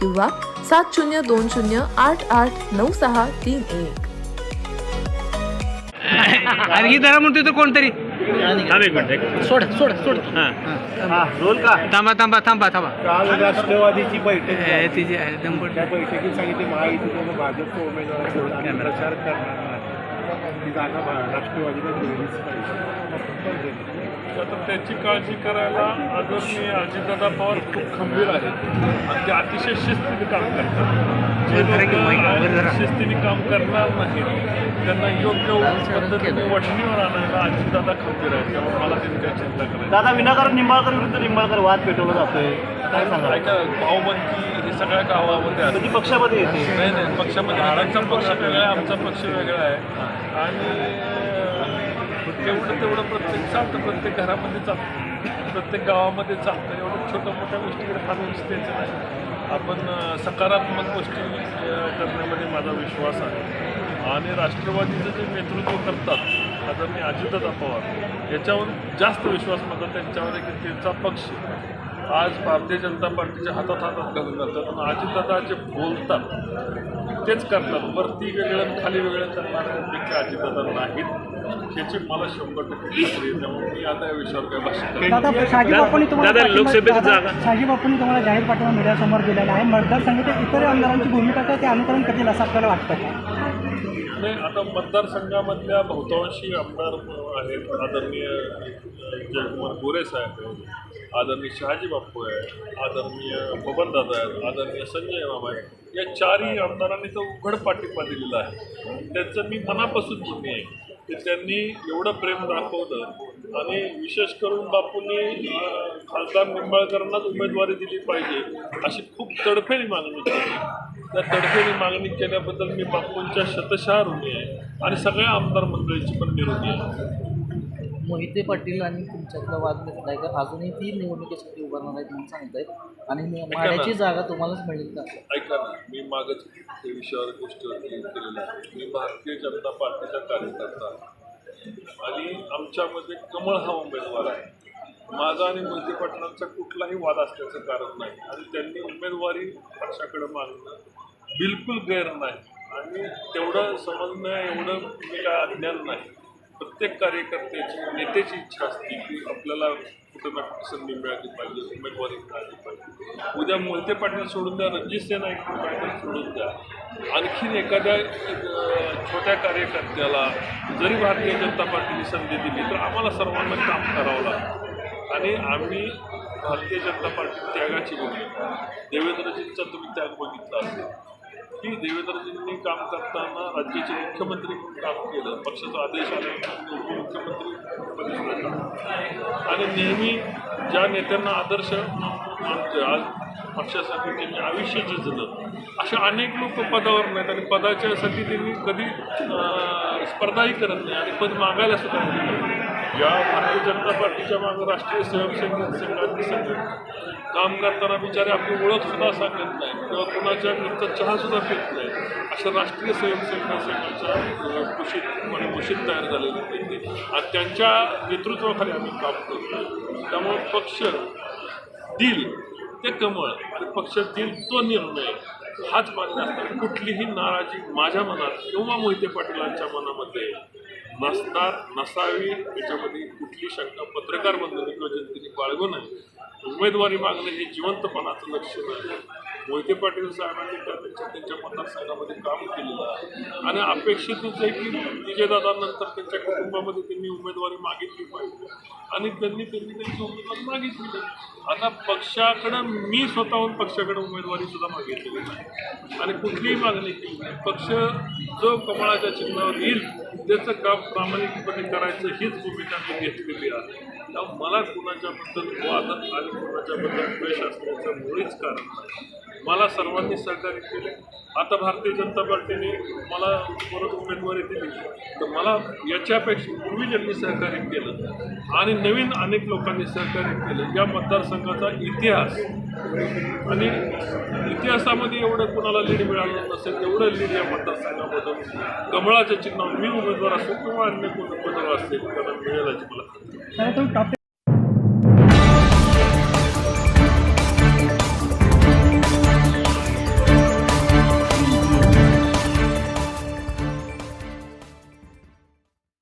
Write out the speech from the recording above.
किंवा सात शून्य दोन शून्य आठ आठ नऊ सहा तीन एक. ही जरा म्हणतोय तर कोणतरी. थांब एक मिनिट एक. मिनिट. सोड सोड सोड. हां. हा रोल का? थांबा थांबा थांबा थांबा. काल राष्ट्रवादीची बैठक ए. तिची आहे, त्या बैठकीत सांगितले महायुतीचे व भाजपचे उमेदवार सोडून आम्ही प्रचार करणार नाही. ती जागा राष्ट्रवादीला पाहिजे. तर त्याची काळजी करायला आदरणीय अजितदादा पवार खूप खंबीर आहेत. आणि ते अतिशय शिस्तीने काम करतात. जे. लोक शिस्तीने काम करणार नाहीत त्यांना योग्य पद्धतीने वठणीवर आणायला अजितदादा खंबीर आहेत. त्यामुळे मला त्यांनी काही चिंता करायची दादा विनाकारण निंबाळकर विरुद्ध निंबाळकर वाद पेटवला जातोय. काय सांगा ऐका भाऊबंदी सगळ्या गावामध्ये आहे. कधी पक्षामध्ये येते. नाही नाही पक्षामध्ये. आमचा पक्ष वेगळा आहे आमचा पक्ष वेगळा आहे. आणि तेवढं तेवढं प्रत्येक चालतं प्रत्येक घरामध्ये चालतं. प्रत्येक गावामध्ये चालतं. एवढं छोट्या मोठ्या गोष्टीकडे फार लक्ष द्यायचं नाही. आपण सकारात्मक गोष्टी करण्यामध्ये माझा विश्वास आहे. आणि राष्ट्रवादीचं जे नेतृत्व करतात आदरणीय अजितदादा पवार याच्यावर जास्त विश्वास माझा त्यांच्यावर आहे की त्यांचा पक्ष आज भारतीय जनता पार्टीच्या हातात हातात घालून जातात आणि अजितदादा जे बोलतात तेच करतात. वरती वेगळं आणि खाली वेगळं करणारे व्यक्ती अजितदादा नाहीत. याची मला शंभर टक्के खात्री आहे. त्यामुळे मी आता या विषयावर काही भाषण. दादा लोकसभेची जागा. तुम्हाला जाहीर पाठिंबा मीडियासमोर दिलेला आहे. मतदारसंघातील इतर आमदारांची भूमिका काय ते अनुकरण करतील असं आपल्याला वाटतं का? नाही आता मतदारसंघामधल्या बहुतांशी आमदार आहेत आदरणीय जयकुमार गोरे साहेब आहेत आदरणीय शहाजी बापू आहे आदरणीय बबनदादा आहेत आदरणीय संजय बाबा आहेत. या चारही आमदारांनी तर उघड पाठिंबा दिलेला आहे. त्यांचं मी मनापासून म्हणणे आहे की त्यांनी एवढं प्रेम दाखवलं आणि विशेष करून बापूंनी खासदार निंबाळकरांनाच उमेदवारी दिली पाहिजे अशी खूप तडफेने मागणी केली. त्या तडफेने मागणी केल्याबद्दल मी बापूंच्या शतशः ऋणी आहे आणि सगळ्या आमदार मंडळीची पण ऋणी आहे. मोहिते पाटील आणि तुमच्यातला वाद घेतलाय का? अजूनही ती निवडणुकीसाठी उभारणार आहेत म्हणून सांगतायत. आणि मी- माड्याची जागा तुम्हालाच मिळेल का? ऐका ना. मी मागच त्या विषयावर गोष्टीवर केलेलं आहे. मी भारतीय जनता पार्टीचा कार्यकर्ता आहे. आणि आमच्यामध्ये कमळ हा उमेदवार आहे. माझा आणि मोहिते पाटलांचा कुठलाही वाद असल्याचं कारण नाही. आणि त्यांनी उमेदवारी पक्षाकडे मागणं बिलकुल गैर नाही. आणि तेवढं समन्वय एवढं मी काय अज्ञान नाही. प्रत्येक कार्यकर्त्याची नेत्याची इच्छा असते की आपल्याला कुठं ना कुठं संधी मिळाली पाहिजे उमेदवारी मिळाली पाहिजे. उद्या मोहिते पाटील सोडून द्या रणजित सेना एक पाटील सोडून द्या. आणखीन एखाद्या छोट्या कार्यकर्त्याला जरी भारतीय जनता पार्टीने संधी दिली तर आम्हाला सर्वांना काम करावं लागतं. आणि आम्ही भारतीय जनता पार्टी त्यागाची भूमिका देवेंद्रजींचा तुम्ही त्याग बघितला असेल. की देवेंद्रजींनी काम करताना राज्याचे मुख्यमंत्री म्हणून काम केलं. पक्षाचा आदेश आल्यानंतर उपमुख्यमंत्री आणि नेहमी ज्या नेत्यांना आदर्श मानतोय आज पक्षासाठी त्यांनी आयुष्य झिजलं अशा अनेक लोक पदावर नाहीत आणि पदाच्यासाठी त्यांनी कधी स्पर्धाही करत नाही आणि पद मागायला सुद्धा नाही. या भारतीय जनता पार्टीच्या मागं राष्ट्रीय स्वयंसेवक संघाची संघटना काम करताना बिचारे आपली ओळख सुद्धा सांगत नाही किंवा कुणाच्या घरचा चहा सुद्धा पित नाही अशा राष्ट्रीय स्वयंसेवक संघाच्या कुशीत आणि कुशीत तयार झालेले त्यांनी. आणि त्यांच्या नेतृत्वाखाली आम्ही काम करतो त्यामुळे पक्ष दिल ते कमळ आणि पक्ष दिल तो निर्णय हाच मान्य असताना कुठलीही नाराजी माझ्या मनात किंवा मोहिते पाटीलांच्या मनामध्ये नसणार नसावी याच्यामध्ये कुठली शंका? पत्रकार बंधू किंवा जनतेने बाळगू नये उमेदवारी मागणं हे जिवंतपणाचं लक्षण आहे मोहिते पाटील साहेबांनी त्यापेक्षा त्यांच्या मतदारसंघामध्ये काम केलेलं आहे. आणि अपेक्षितच आहे की विजयदादानंतर त्यांच्या कुटुंबामध्ये त्यांनी उमेदवारी मागितली पाहिजे. आणि त्यांनी त्यांनी त्यांची उमेदवारी मागितली. आता पक्षाकडं मी स्वतःहून पक्षाकडं उमेदवारी सुद्धा मागितलेली नाही. आणि कुठलीही मागणी केली नाही. पक्ष जो कमळाच्या चिन्हावर येईल त्याचं काम प्रामाणिकपणे करायचं हीच भूमिका मी घेतलेली आहे. त्यामुळे मला कुणाच्याबद्दल वाद आणि कुणाच्याबद्दल द्वेष असल्याचं मुळीच कारण नाही. मला सर्वांनी सहकार्य केले. आता भारतीय जनता पार्टीने मला परत उमेदवारी दिली. तर मला याच्यापेक्षा पूर्वी ज्यांनी सहकार्य केलं आणि नवीन अनेक लोकांनी सहकार्य केलं या मतदारसंघाचा इतिहास. आणि इतिहासामध्ये एवढं कुणाला लीड मिळालं नसेल तेवढं लीड या मतदारसंघामधून. कमळाच्या चिन्ह मी उमेदवार असो किंवा अन्य कोण उमेदवार असतील त्यांना मिळेल याची मला